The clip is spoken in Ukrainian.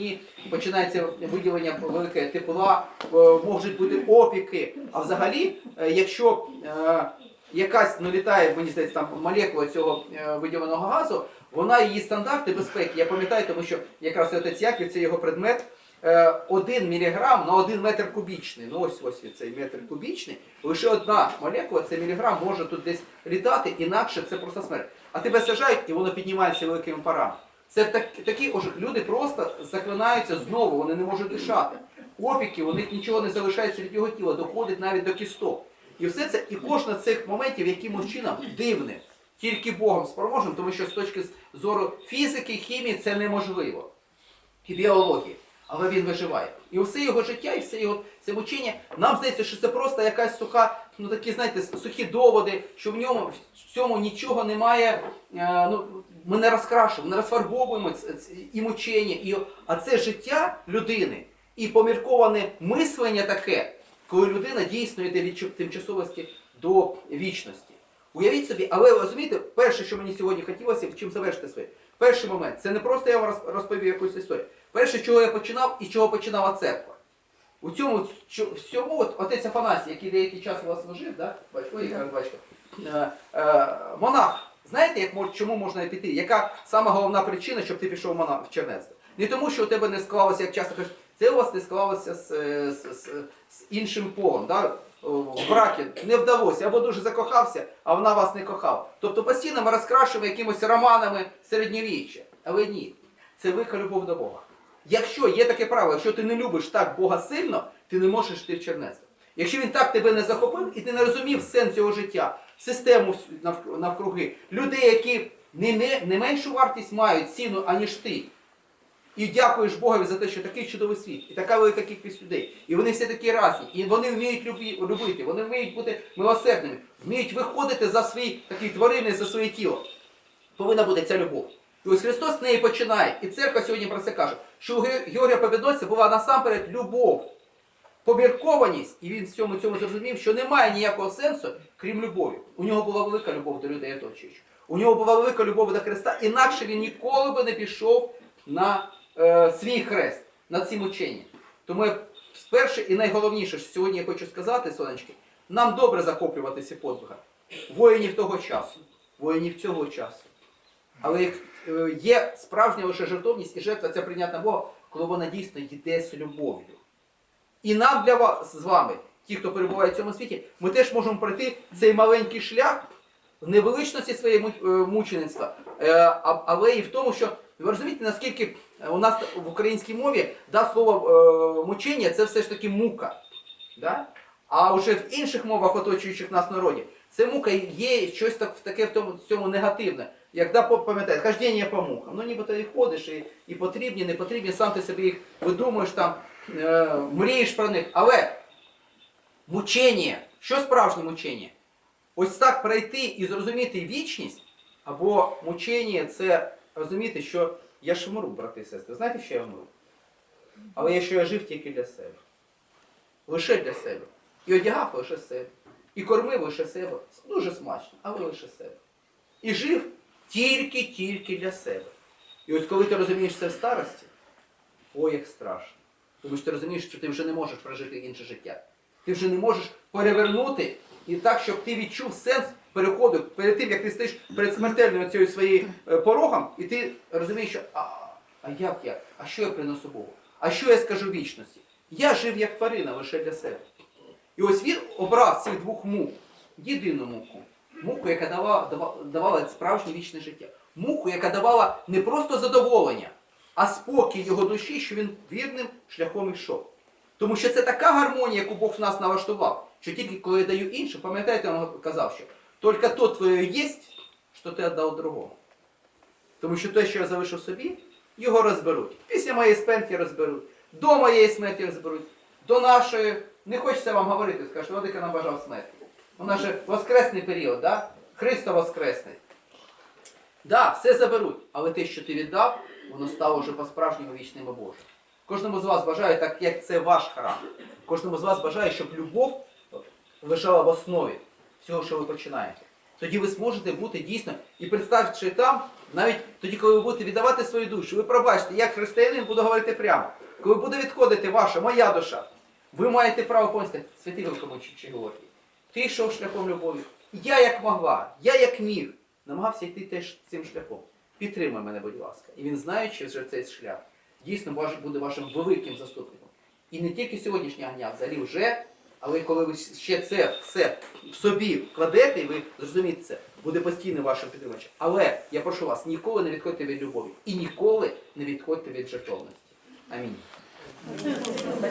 І починається виділення велике тепла, е, можуть бути опіки. А взагалі, е, якщо е, якась ну, літає, мені здається, там молекула цього виділеного газу, вона її стандарти безпеки. Я пам'ятаю, тому що якраз Яків, це його предмет. 1 міліграм на 1 метр кубічний. Ну ось ось цей метр кубічний. Лише одна молекула, це міліграм, може тут десь літати, інакше це просто смерть. А тебе сажають і воно піднімається великими парами. Це так, такі ож, люди просто заклинаються знову, вони не можуть дишати. Опіки, у них нічого не залишається від його тіла, доходить навіть до кісток. І все це, і кожна з цих моментів якимось чином дивне, тільки Богом спроможним, тому що з точки зору фізики, хімії це неможливо. І біології. Але він виживає. І все його життя, і все його це мучення, нам здається, що це просто якась суха, ну такі, знаєте, сухі доводи, що в ньому в цьому нічого немає. Е, ну, ми не розкрашуємо, не розфарбовуємо і мучення, і а це життя людини і помірковане мислення таке, коли людина дійсно йде від тимчасовості до вічності. Уявіть собі, але розумієте, перше, що мені сьогодні хотілося, чим завершити своє. Перший момент, це не просто я вам розповів якусь історію. Перше, чого я починав і чого починала церква. У цьому всьому, от, отець Афанасій, який деякий час у вас служив, да? батько, яка батько, е, е, монах, знаєте, як мож, чому можна піти? Яка сама головна причина, щоб ти пішов в монах в чернецтво? Не тому, що у тебе не склалося, як часто кажуть, це у вас не склалося з, е, з, з, з іншим полом. Да? В бракі не вдалося, або дуже закохався, а вона вас не кохала. Тобто постійно ми розкрашуємо якимось романами середньовіччя. Але ні, це велика любов до Бога. Якщо є таке правило, якщо ти не любиш так Бога сильно, ти не можеш йти в чернецтво. Якщо він так тебе не захопив і ти не розумів сенс цього життя, систему навкруги, людей, які не, не, не меншу вартість мають ціну, аніж ти. І дякуєш Богові за те, що такий чудовий світ, і така велика кількість людей. І вони всі такі разні, і вони вміють любі, любити, вони вміють бути милосердними, вміють виходити за свій такий тварини, за своє тіло. Повинна бути ця любов. І ось Христос з неї починає. І церква сьогодні про це каже, що у Георгія Побідонця була насамперед любов, поміркованість, і він в цьому цьому зрозумів, що немає ніякого сенсу, крім любові. У нього була велика любов до людей оточуючих. У нього була велика любов до Христа, інакше він ніколи би не пішов на е, свій хрест, на ці мучення. Тому я перше і найголовніше, що сьогодні я хочу сказати, сонечки, нам добре захоплюватися подвигами. Воїнів того часу, воїнів цього часу. Але як, е, є справжня лише жертовність і жертва ця прийнятна Бога, коли вона дійсно йде з любов'ю. І нам для вас з вами, ті, хто перебуває в цьому світі, ми теж можемо пройти цей маленький шлях невеличності своєї е, мучеництва, е, але і в тому, що ви розумієте, наскільки у нас в українській мові да, слово мучення це все ж таки мука. Да? А вже в інших мовах, оточуючих нас народів, це мука є щось так, таке в тому, в цьому негативне. Як пам'ятаєте, хождення по мукам. Ну ніби ти ходиш, і, і потрібні, не потрібні, сам ти собі їх видумуєш там, е, мрієш про них. Але мучення, що справжнє мучення? Ось так пройти і зрозуміти вічність, або мучення це розуміти, що я ж вмру, брати і сестри. Знаєте, що я вмру? Але я що я жив тільки для себе. Лише для себе. І одягав лише себе. І кормив лише себе. Дуже смачно, але лише себе. І жив тільки-тільки для себе. І ось коли ти розумієш це в старості, ой, як страшно. Тому що ти розумієш, що ти вже не можеш прожити інше життя. Ти вже не можеш перевернути і так, щоб ти відчув сенс переходу перед тим, як ти стоїш перед смертельною цією своєю е, порогом, і ти розумієш, що а, а як я? А що я принесу Богу? А що я скажу вічності? Я жив як тварина лише для себе. І ось він обрав цих двох мук, єдину муку, муку, яка давала, давала, справжнє вічне життя. Муку, яка давала не просто задоволення, а спокій його душі, що він вірним шляхом йшов. Тому що це така гармонія, яку Бог в нас налаштував, що тільки коли я даю іншим, пам'ятаєте, він казав, що тільки то твоє є, що ти віддав другому. Тому що те, що я залишив собі, його розберуть. Після моєї смерті розберуть, до моєї смерті розберуть, до нашої. Не хочеться вам говорити, скажуть, Владика нам бажав смерті. У нас же воскресний період, да? Христо воскресний. Да, все заберуть, але те, що ти віддав, воно стало вже по-справжньому вічним Божим. Кожному з вас бажаю, так як це ваш храм. Кожному з вас бажаю, щоб любов лежала в основі всього, що ви починаєте. Тоді ви зможете бути дійсно і представивши там Навіть тоді, коли ви будете віддавати свою душу, ви пробачте, як християнин буду говорити прямо. Коли буде відходити ваша, моя душа, ви маєте право помнити, святий великомучитель Георгій, ти йшов шляхом любові. Я як могла, я як міг, намагався йти теж цим шляхом. Підтримай мене, будь ласка. І він, знаючи вже цей шлях, дійсно буде вашим великим заступником. І не тільки сьогоднішнього дня, взагалі вже, але коли ви ще це все в собі кладете, і ви зрозумієте це, буде постійно вашим підтримувачем. Але я прошу вас, ніколи не відходьте від любові і ніколи не відходьте від жертовності. Амінь.